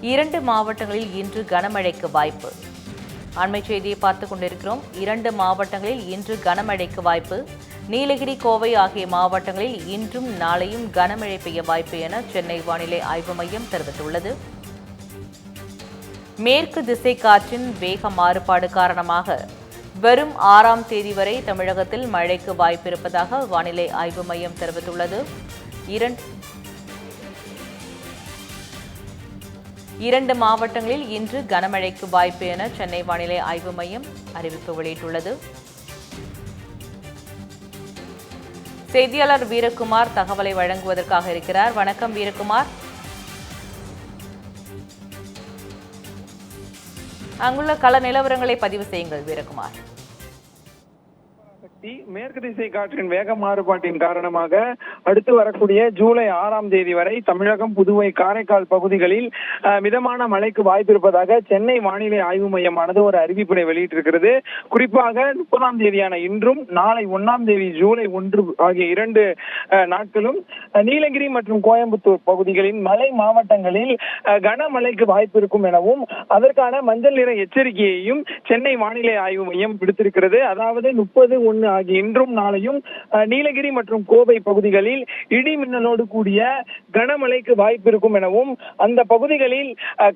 இரண்டு மாவட்டங்களில் இன்று கனமழைக்கு வாய்ப்பு. அண்மை செய்தியை பார்த்து கொண்டிருக்கிறோம். இரண்டு மாவட்டங்களில் இன்று கனமழைக்கு வாய்ப்பு. நீலகிரி கோவை ஆகிய மாவட்டங்களில் இன்றும் நாளையும் கனமழை பெய்ய வாய்ப்பு என சென்னை வானிலை ஆய்வு மையம் தெரிவித்துள்ளது. மேற்கு திசை காற்றின் வேக மாறுபாடு காரணமாக வெறும் ஆறாம் தேதி வரை தமிழகத்தில் மழைக்கு வாய்ப்பிருப்பதாக வானிலை ஆய்வு மையம் தெரிவித்துள்ளது. இரண்டு இரண்டு மாவட்டங்களில் இன்று கனமழைக்கு வாய்ப்பு என சென்னை வானிலை ஆய்வு மையம் அறிவிப்பு வெளியிட்டுள்ளது. செய்தியாளர் வீரகுமார் தகவலை வழங்குவதற்காக இருக்கிறார். வணக்கம் வீரகுமார். அங்குள்ள கள நிலவரங்களை பதிவு செய்யுங்கள் வீரகுமார். சக்தி மேற்கு திசை காற்றின் வேக மாறுபாட்டின் காரணமாக அடுத்து வரக்கூடிய ஜூலை ஆறாம் தேதி வரை தமிழகம் புதுவை காரைக்கால் பகுதிகளில் மிதமான மழைக்கு வாய்ப்பு இருப்பதாக சென்னை வானிலை ஆய்வு மையமானது ஒரு அறிவிப்பினை வெளியிட்டிருக்கிறது. குறிப்பாக முப்பதாம் தேதியான இன்றும் நாளை ஒன்னாம் தேதி ஜூலை ஒன்று ஆகிய இரண்டு நாட்களும் நீலகிரி மற்றும் கோயம்புத்தூர் பகுதிகளின் மலை மாவட்டங்களில் கனமழைக்கு வாய்ப்பு இருக்கும் எனவும் அதற்கான மஞ்சள் நிற எச்சரிக்கையையும் சென்னை வானிலை ஆய்வு மையம் விடுத்திருக்கிறது. அதாவது முப்பது ஒன்று ஆகிய இன்றும் நாளையும் நீலகிரி மற்றும் கோவை பகுதிகளில் இடி மின்னலோடு கூடிய கனமழைக்கு வாய்ப்பு இருக்கும் எனவும் அந்த பகுதிகளில்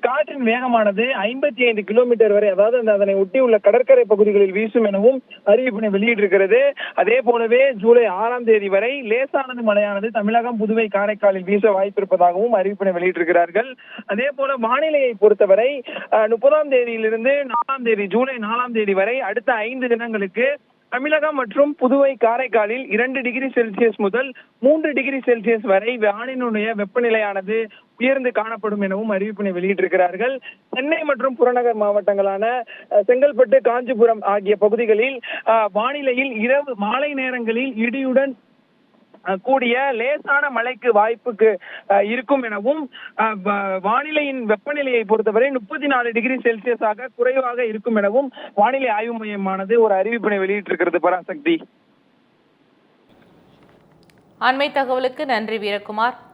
காற்றின் வேகமானது ஐம்பத்தி ஐந்து கிலோமீட்டர் வரை அதாவது அந்த அதனை ஒட்டியுள்ள கடற்கரை பகுதிகளில் வீசும் எனவும் அறிவிப்பினை வெளியிட்டிருக்கிறது. அதே போலவே ஜூலை ஆறாம் தேதி வரை லேசானது மழையானது தமிழகம் புதுவை காரைக்காலில் வீச வாய்ப்பிருப்பதாகவும் அறிவிப்பினை வெளியிட்டிருக்கிறார்கள். அதே போல வானிலையை பொறுத்தவரை முப்பதாம் தேதியிலிருந்து நாலாம் தேதி ஜூலை நாலாம் தேதி வரை அடுத்த ஐந்து தினங்களுக்கு தமிழகம் மற்றும் புதுவை காரைக்காலில் இரண்டு டிகிரி செல்சியஸ் முதல் மூன்று டிகிரி செல்சியஸ் வரை வானினுடைய வெப்பநிலையானது உயர்ந்து காணப்படும் எனவும் அறிவிப்பினை வெளியிட்டிருக்கிறார்கள். சென்னை மற்றும் புறநகர் மாவட்டங்களான அஹ், செங்கல்பட்டு காஞ்சிபுரம் ஆகிய பகுதிகளில் வானிலையில் இரவு மாலை நேரங்களில் இடியுடன் கூடிய லேசான மழைக்கு வாய்ப்புக்கு இருக்கும் எனவும் அஹ், வானிலையின் வெப்பநிலையை பொறுத்தவரை முப்பத்தி நாலு டிகிரி செல்சியஸாக குறைவாக இருக்கும் எனவும் வானிலை ஆய்வு மையமானது ஒரு அறிவிப்பினை வெளியிட்டிருக்கிறது. பராசக்தி. அண்மை தகவலுக்கு நன்றி வீரகுமார்.